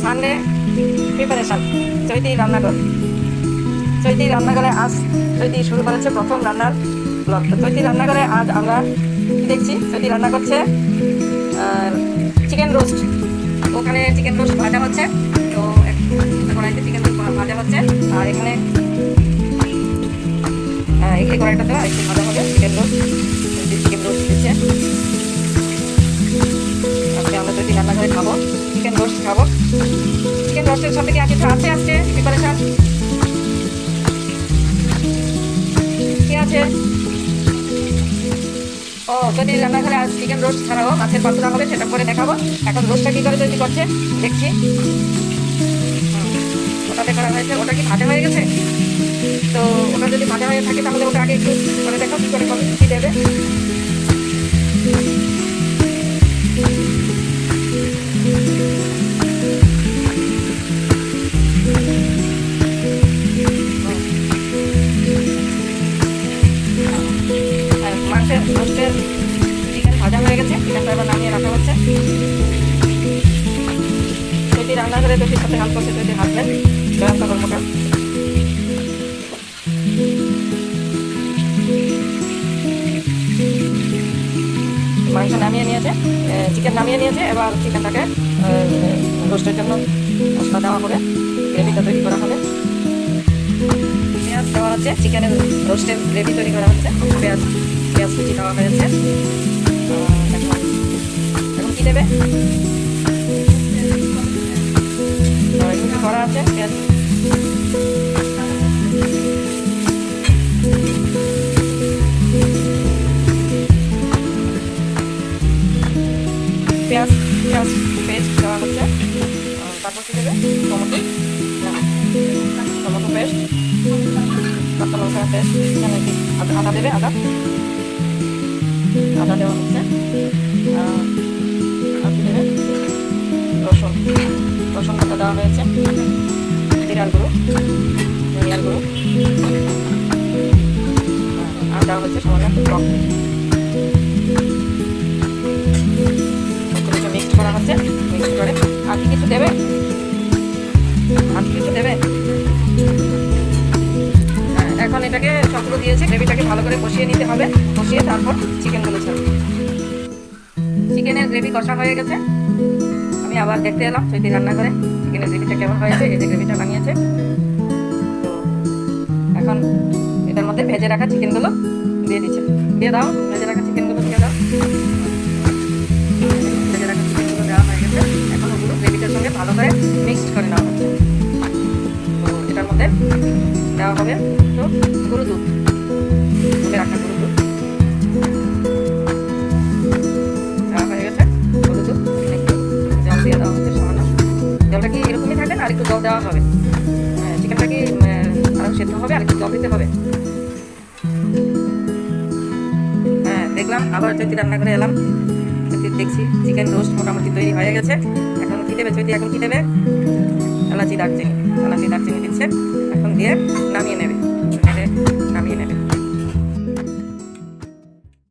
Sunday preparation চৈতি রান্নাঘর। চৈতি রান্নাঘরে আজ, চৈতি শুরু করেছে প্রথম রান্নার ব্লগ চৈতি রান্নাঘরে আজ আমরা দেখছি? চৈতি রান্না করছে চিকেন রোস্ট ওখানে চিকেন রোস্ট ভাজা হচ্ছে, তো কড়াইতে চিকেন রোস্ট ভাজা হচ্ছে। আর এখানে এই কড়াইটাতে আরেকটু ভাজা হবে চিকেন রোস্ট চিকেন রোস্ট দিচ্ছে। আজকে আমরা চৈতি রান্নাঘরে খাব। চিকেন রোস্ট খাব। চিকেন রোস্টের সাথে কি আর কিছু আছে আজকে? প্রিপারেশন কি আছে? ও, যদি রান্নাঘরে আজ চিকেন রোস্ট ছাড়াও মাছের পাতুরা হবে সেটা করে দেখাবো। এখন রোস্টটা কী করে তৈরি করছে? দেখছি। ওটাতে করা হয়েছে, ওটা কি ভাজা হয়ে গেছে? তো ওটা যদি ভাজা হয়ে থাকে, তাহলে ওটা আগে একটু করে দেখো, কী করে কী দেবে। আর মাছের চিকেন ভাজা হয়ে গেছে চিকেনটা এবার নামিয়ে রাখা হচ্ছে। যদি রান্না করে বেশি সাথে হাল করছে যদি হাসবেন ব্যবস্থা করব কাজ মাংস নামিয়ে নিয়েছে চিকেন নামিয়ে নিয়েছে, এবার চিকেনটাকে রোস্টের জন্য মশলা দেওয়া হবে, গ্রেভিটা তৈরি করা হবে। পেঁয়াজ দেওয়া হচ্ছে, চিকেনের রোস্টের গ্রেভি তৈরি করা হচ্ছে, পেঁয়াজ পেঁয়াজ কুচি দেওয়া হয়েছে এখন এখন কী দেবে করা আছে পেঁয়াজ পেঁয়াজ পেঁয়াজ পেস্ট দেওয়া হচ্ছে তারপর কী দেবে টমেটো টমেটো পেস্ট কাঁচা লঙ্কা আদা দেবে আদা আদা দেওয়া হচ্ছে রসুন রসুন বাটা দেওয়া হয়েছে জিরার গুঁড়ো ধনিয়ার গুঁড়ো। আর দেওয়া হচ্ছে সামান্য মিক্সড করা হচ্ছে মিক্সড করে। আর কি কিছু দেবে? এটাকে সবগুলো দিয়েছে। গ্রেভিটাকে ভালো করে কষিয়ে নিতে হবে। কষিয়ে তারপর চিকেনগুলো ছাড়বে। চিকেনের গ্রেভি কষা হয়ে গেছে। আমি আবার দেখতে এলাম চৈতি রান্না করে চিকেনের গ্রেভিটা কেমন হয়েছে? এই যে গ্রেভিটা বানিয়েছে। তো এখন এটার মধ্যে ভেজে রাখা চিকেনগুলো দিয়ে দিচ্ছে। দিয়ে দাও, ভেজে রাখা চিকেনগুলো দিয়ে দাও। ভেজে রাখা চিকেনগুলো দেওয়া হয়ে গেছে। এখন ওগুলো গ্রেভিটার সঙ্গে ভালো করে মিক্সড করে নেওয়া হবে তো গরু দুধ। রাখা হয়ে গেছে জলটা কি এরকমই থাকবে না? আর একটু জল দেওয়া হবে। হ্যাঁ, চিকেনটা কি আরও সেদ্ধ হবে? আর একটু জল দিতে হবে? হ্যাঁ দেখলাম। আবার চৈতি রান্না করে এলাম দেখছি চিকেন রোস্ট মোটামুটি তৈরি হয়ে গেছে। এখন কী দেবে? চৈতি এখন কী দেবে? এলাচি দারচিনি। এলাচি দারচিনি দিচ্ছে। এখন দিয়ে নামিয়ে নেবে নেড়ে নামিয়ে নেবে